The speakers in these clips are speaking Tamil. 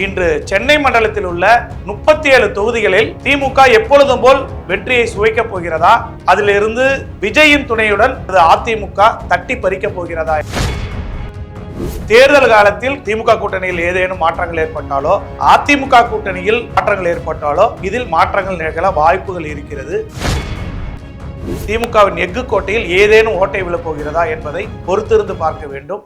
இன்று சென்னை மண்டலத்தில் உள்ள முப்பத்தி ஏழு தொகுதிகளில் திமுக எப்பொழுதும் போல் வெற்றியை சுவைக்கப் போகிறதா? அதிலிருந்து விஜயின் துணையுடன் அது அதிமுக தட்டி பறிக்கப் போகிறதா? தேர்தல் காலத்தில் திமுக கூட்டணியில் ஏதேனும் மாற்றங்கள் ஏற்பட்டாலோ அதிமுக கூட்டணியில் மாற்றங்கள் ஏற்பட்டாலோ இதில் மாற்றங்கள் நிகழ வாய்ப்புகள் இருக்கிறது. திமுகவின் எஃகு கோட்டையில் ஏதேனும் ஓட்டை விழப் போகிறதா என்பதை பொறுத்திருந்து பார்க்க வேண்டும்.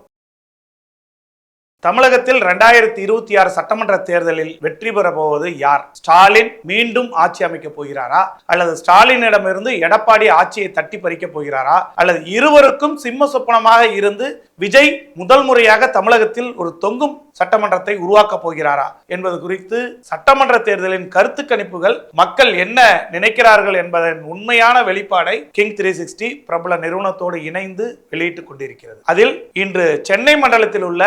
தமிழகத்தில் ரெண்டாயிரத்தி இருபத்தி ஆறு சட்டமன்ற தேர்தலில் வெற்றி பெற போவது யார்? ஸ்டாலின் மீண்டும் ஆட்சி அமைக்க போகிறாரா? அல்லது ஸ்டாலினிடமிருந்து எடப்பாடி ஆட்சியை தட்டி பறிக்க போகிறாரா? அல்லது இருவருக்கும் சிம்ம சொப்பனமாக இருந்து விஜய் முதல் முறையாக தமிழகத்தில் ஒரு தொங்கும் சட்டமன்றத்தை உருவாக்கப் போகிறாரா? என்பது குறித்து சட்டமன்ற தேர்தலின் கருத்து கணிப்புகள் மக்கள் என்ன நினைக்கிறார்கள் என்பதன் உண்மையான வெளிப்பாடை கிங் த்ரீ சிக்ஸ்டி பிரபல நிறுவனத்தோடு இணைந்து வெளியிட்டுக் கொண்டிருக்கிறது. அதில் இன்று சென்னை மண்டலத்தில் உள்ள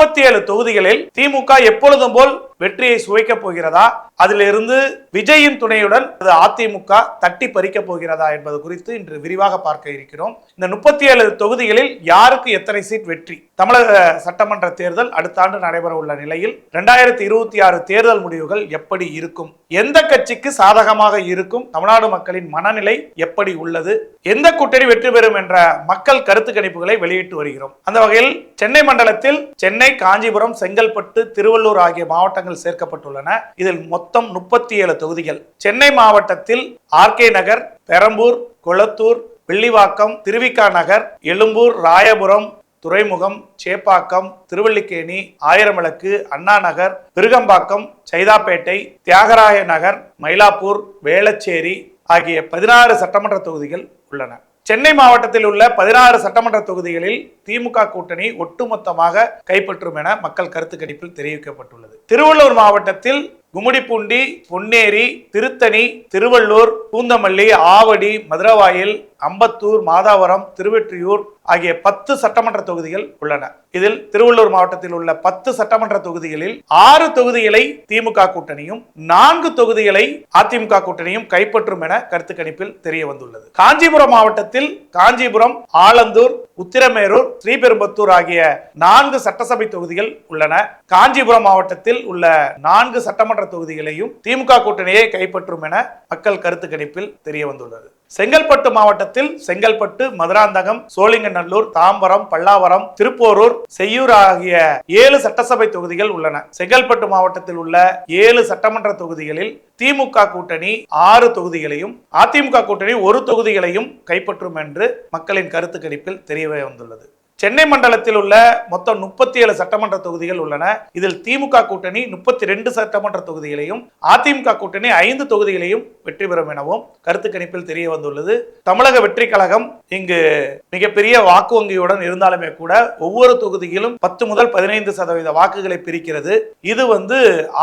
முப்பத்தி ஏழு தொகுதிகளில் திமுக எப்பொழுதும் போல் வெற்றியை சுவைக்கப் போகிறதா? அதிலிருந்து விஜயின் துணையுடன் அது அதிமுக தட்டி பறிக்க போகிறதா என்பது குறித்து இன்று விரிவாக பார்க்க இருக்கிறோம். இந்த முப்பத்தி ஏழு தொகுதிகளில் யாருக்கு எத்தனை சீட் வெற்றி? தமிழக சட்டமன்ற தேர்தல் அடுத்த ஆண்டு நடைபெற உள்ள நிலையில் இரண்டாயிரத்தி இருபத்தி ஆறு தேர்தல் முடிவுகள் எப்படி இருக்கும்? எந்த கட்சிக்கு சாதகமாக இருக்கும்? தமிழ்நாடு மக்களின் மனநிலை எப்படி உள்ளது? எந்த கூட்டணி வெற்றி பெறும் என்ற மக்கள் கருத்து கணிப்புகளை வெளியிட்டு வருகிறோம். அந்த வகையில் சென்னை மண்டலத்தில் சென்னை காஞ்சிபுரம் செங்கல்பட்டு திருவள்ளூர் ஆகிய மாவட்டங்கள் சேர்க்கப்பட்டுள்ளன. இதில் மொத்தம் முப்பத்தி ஏழு தொகுதிகள். சென்னை மாவட்டத்தில் ஆர்கே நகர் பெரம்பூர் கொளத்தூர் வில்லிவாக்கம் திருவிக்கா நகர் எழும்பூர் ராயபுரம் துறைமுகம் சேப்பாக்கம் திருவள்ளிக்கேணி ஆயிரமிளக்கு அண்ணா நகர் விருகம்பாக்கம் சைதாப்பேட்டை தியாகராய நகர் மயிலாப்பூர் வேளச்சேரி ஆகிய பதினாறு சட்டமன்ற தொகுதிகள் உள்ளன. சென்னை மாவட்டத்தில் உள்ள பதினாறு சட்டமன்ற தொகுதிகளில் திமுக கூட்டணி ஒட்டுமொத்தமாக கைப்பற்றும் என மக்கள் கருத்து கணிப்பில் தெரிவிக்கப்பட்டுள்ளது. திருவள்ளூர் மாவட்டத்தில் கும்மிடிப்பூண்டி பொன்னேரி திருத்தணி திருவள்ளூர் பூந்தமல்லி ஆவடி மதுரவாயில் அம்பத்தூர் மாதாவரம் திருவெற்றியூர் ஆகிய பத்து சட்டமன்ற தொகுதிகள் உள்ளன. இதில் திருவள்ளூர் மாவட்டத்தில் உள்ள பத்து சட்டமன்ற தொகுதிகளில் ஆறு தொகுதிகளை திமுக கூட்டணியும் நான்கு தொகுதிகளை அதிமுக கூட்டணியும் கைப்பற்றும் என கருத்து கணிப்பில் தெரிய வந்துள்ளது காஞ்சிபுரம் மாவட்டத்தில் காஞ்சிபுரம் ஆலந்தூர் உத்திரமேரூர் ஸ்ரீபெரும்பத்தூர் ஆகிய நான்கு சட்டசபை தொகுதிகள் உள்ளன. காஞ்சிபுரம் மாவட்டத்தில் உள்ள நான்கு சட்டமன்ற தொகுதிகளையும் திமுக கூட்டணியை கைப்பற்றும் என மக்கள் கருத்து கணிப்பில் தெரிய வந்துள்ளது செங்கல்பட்டு மாவட்டத்தில் செங்கல்பட்டு மதுராந்தகம் சோழிங்கநல்லூர் தாம்பரம் பல்லாவரம் திருப்போரூர் செய்யூர் ஆகிய ஏழு சட்டசபை தொகுதிகள் உள்ளன. செங்கல்பட்டு மாவட்டத்தில் உள்ள ஏழு சட்டமன்ற தொகுதிகளில் திமுக கூட்டணி ஆறு தொகுதிகளையும் அதிமுக கூட்டணி ஒரு தொகுதிகளையும் கைப்பற்றும் என்று மக்களின் கருத்து கணிப்பில் தெரிய வந்துள்ளது சென்னை மண்டலத்தில் உள்ள மொத்தம் முப்பத்தி ஏழு சட்டமன்ற தொகுதிகள் உள்ளன. இதில் திமுக கூட்டணி முப்பத்தி ரெண்டு சட்டமன்ற தொகுதிகளையும் அதிமுக கூட்டணி ஐந்து தொகுதிகளையும் வெற்றி பெறும் எனவும் கருத்து கணிப்பில் தெரிய வந்துள்ளது. தமிழக வெற்றி கழகம் இங்கு மிகப்பெரிய வாக்கு வங்கியுடன் இருந்தாலுமே கூட ஒவ்வொரு தொகுதியிலும் பத்து முதல் பதினைந்து சதவீத வாக்குகளை பிரிக்கிறது. இது வந்து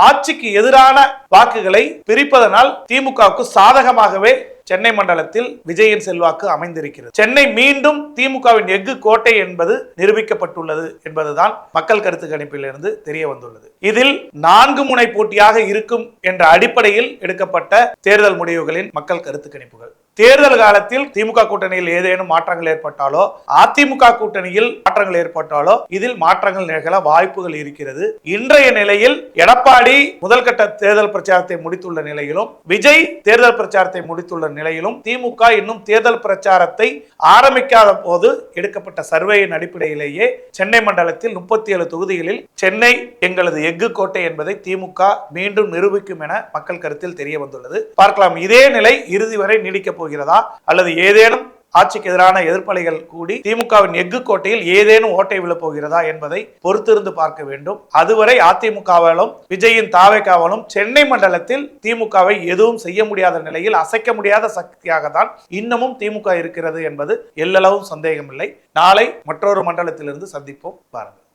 ஆட்சிக்கு எதிரான வாக்குகளை பிரிப்பதனால் திமுகவுக்கு சாதகமாகவே சென்னை மண்டலத்தில் விஜயின் செல்வாக்கு அமைந்திருக்கிறது. சென்னை மீண்டும் திமுகவின் எஃகு கோட்டை என்பது நிரூபிக்கப்பட்டுள்ளது என்பதுதான் மக்கள் கருத்து கணிப்பிலிருந்து தெரிய வந்துள்ளது. இதில் நான்கு முனை போட்டியாக இருக்கும் என்ற அடிப்படையில் எடுக்கப்பட்ட தேர்தல் முடிவுகளின் மக்கள் கருத்து கணிப்புகள். தேர்தல் காலத்தில் திமுக கூட்டணியில் ஏதேனும் மாற்றங்கள் ஏற்பட்டாலோ அதிமுக கூட்டணியில் மாற்றங்கள் ஏற்பட்டாலோ இதில் மாற்றங்கள் நிகழ வாய்ப்புகள் இருக்கிறது. இன்றைய நிலையில் எடப்பாடி முதல் கட்ட தேர்தல் பிரச்சாரத்தை முடித்துள்ள நிலையிலும் விஜய் தேர்தல் பிரச்சாரத்தை முடித்துள்ள நிலையிலும் திமுக இன்னும் தேர்தல் பிரச்சாரத்தை ஆரம்பிக்காத போது எடுக்கப்பட்ட சர்வேயின் அடிப்படையிலேயே சென்னை மண்டலத்தில் முப்பத்தி ஏழு தொகுதிகளில் சென்னை எங்களது எஃகு கோட்டை என்பதை திமுக மீண்டும் நிரூபிக்கும் என மக்கள் கருத்தில் தெரிய வந்துள்ளது. பார்க்கலாம். இதே நிலை இறுதி வரை நீடிக்கப் போகிறதா? அல்லது ஏதேனும் ஆட்சிக்கு எதிரான எதிர்ப்பலைகள் கூடி திமுகவின் எஃகு கோட்டையில் ஏதேனும் ஓட்டை விழப்போகிறதா என்பதை பொறுத்திருந்து பார்க்க வேண்டும். அதுவரை அதிமுகவாலும் விஜயின் தாவேக்காவாலும் சென்னை மண்டலத்தில் திமுகவை எதுவும் செய்ய முடியாத நிலையில் அசைக்க முடியாத சக்தியாக தான் இன்னமும் திமுக இருக்கிறது என்பது எல்லளவும் சந்தேகமில்லை. நாளை மற்றொரு மண்டலத்திலிருந்து சந்திப்போம். பாருங்கள்.